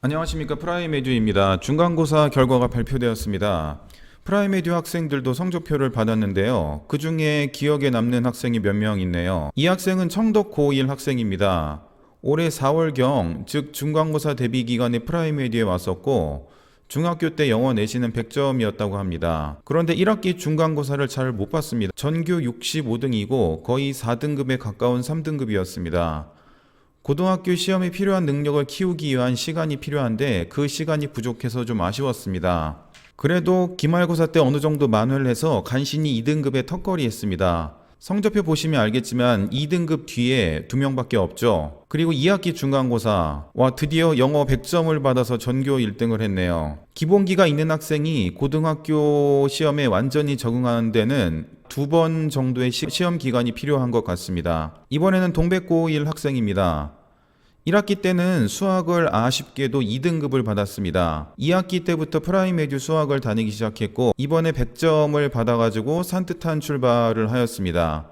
안녕하십니까 프라이메듀입니다. 중간고사 결과가 발표되었습니다. 프라이메듀 학생들도 성적표를 받았는데요. 그 중에 기억에 남는 학생이 몇 명 있네요. 이 학생은 청덕 고1 학생입니다. 올해 4월경, 즉 중간고사 대비 기간에 프라이메듀에 왔었고, 중학교 때 영어 내신은 100점이었다고 합니다. 그런데 1학기 중간고사를 잘 못 봤습니다. 전교 65등이고 거의 4등급에 가까운 3등급이었습니다. 고등학교 시험에 필요한 능력을 키우기 위한 시간이 필요한데 그 시간이 부족해서 좀 아쉬웠습니다. 그래도 기말고사 때 어느 정도 만회를 해서 간신히 2등급에 턱걸이 했습니다. 성적표 보시면 알겠지만 2등급 뒤에 두 명밖에 없죠. 그리고 2학기 중간고사 와 드디어 영어 100점을 받아서 전교 1등을 했네요. 기본기가 있는 학생이 고등학교 시험에 완전히 적응하는 데는 두 번 정도의 시, 시험 기간이 필요한 것 같습니다. 이번에는 동백고1 학생입니다. 1학기 때는 수학을 아쉽게도 2등급을 받았습니다. 2학기 때부터 프라이메듀 수학을 다니기 시작했고 이번에 100점을 받아가지고 산뜻한 출발을 하였습니다.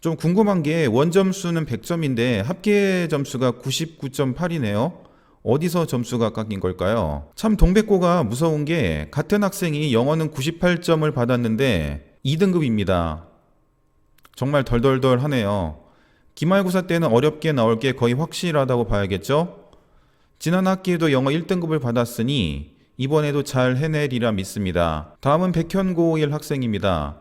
좀 궁금한 게 원점수는 100점인데 합계 점수가 99.8이네요. 어디서 점수가 깎인 걸까요? 참 동백고가 무서운 게 같은 학생이 영어는 98점을 받았는데 2등급입니다. 정말 덜덜덜 하네요. 기말고사 때는 어렵게 나올 게 거의 확실하다고 봐야겠죠? 지난 학기에도 영어 1등급을 받았으니 이번에도 잘 해내리라 믿습니다. 다음은 백현고1 학생입니다.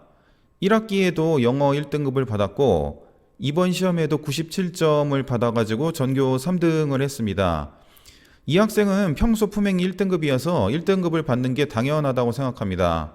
1학기에도 영어 1등급을 받았고 이번 시험에도 97점을 받아가지고 전교 3등을 했습니다. 이 학생은 평소 품행이 1등급이어서 1등급을 받는 게 당연하다고 생각합니다.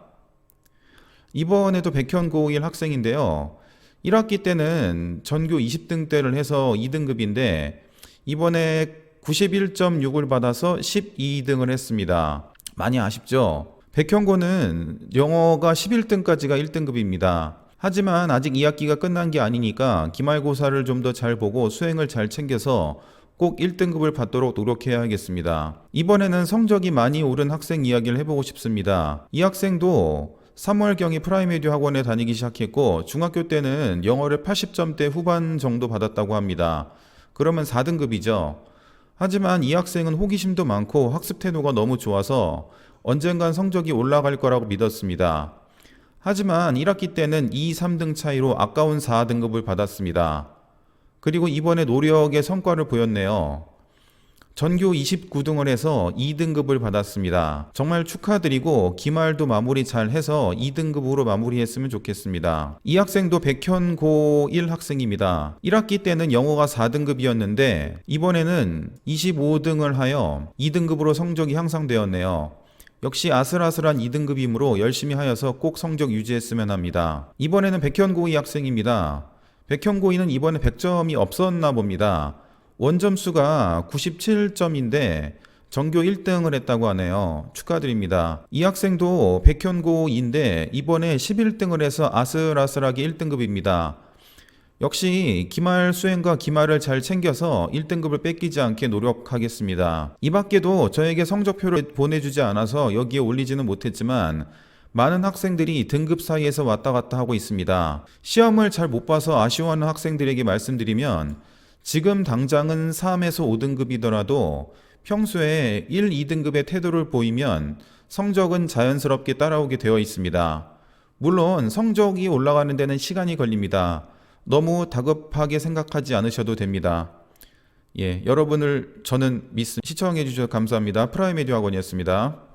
이번에도 백현고1 학생인데요. 1학기 때는 전교 20등 대를 해서 2등급인데 이번에 91.6을 받아서 12등을 했습니다. 많이 아쉽죠? 백현고는 영어가 11등까지가 1등급입니다. 하지만 아직 2학기가 끝난 게 아니니까 기말고사를 좀 더 잘 보고 수행을 잘 챙겨서 꼭 1등급을 받도록 노력해야겠습니다. 이번에는 성적이 많이 오른 학생 이야기를 해보고 싶습니다. 이 학생도 3월경에 프라이메듀 학원에 다니기 시작했고 중학교 때는 영어를 80점대 후반 정도 받았다고 합니다. 그러면 4등급이죠. 하지만 이 학생은 호기심도 많고 학습 태도가 너무 좋아서 언젠간 성적이 올라갈 거라고 믿었습니다. 하지만 1학기 때는 2, 3등 차이로 아까운 4등급을 받았습니다. 그리고 이번에 노력의 성과를 보였네요. 전교 29등을 해서 2등급을 받았습니다. 정말 축하드리고 기말도 마무리 잘 해서 2등급으로 마무리했으면 좋겠습니다. 이 학생도 백현 고 1 학생입니다. 1학기 때는 영어가 4등급이었는데 이번에는 25등을 하여 2등급으로 성적이 향상되었네요. 역시 아슬아슬한 2등급이므로 열심히 하여서 꼭 성적 유지했으면 합니다. 이번에는 백현고2 학생입니다. 백현고2는 이번에 100점이 없었나 봅니다. 원점수가 97점인데 전교 1등을 했다고 하네요. 축하드립니다. 이 학생도 백현고인데 이번에 11등을 해서 아슬아슬하게 1등급입니다. 역시 기말 수행과 기말을 잘 챙겨서 1등급을 뺏기지 않게 노력하겠습니다. 이 밖에도 저에게 성적표를 보내주지 않아서 여기에 올리지는 못했지만 많은 학생들이 등급 사이에서 왔다 갔다 하고 있습니다. 시험을 잘 못 봐서 아쉬워하는 학생들에게 말씀드리면 지금 당장은 3에서 5등급이더라도 평소에 1, 2등급의 태도를 보이면 성적은 자연스럽게 따라오게 되어 있습니다. 물론 성적이 올라가는 데는 시간이 걸립니다. 너무 다급하게 생각하지 않으셔도 됩니다. 예, 여러분을 저는 믿습니다. 시청해 주셔서 감사합니다. 프라이메디어 학원이었습니다.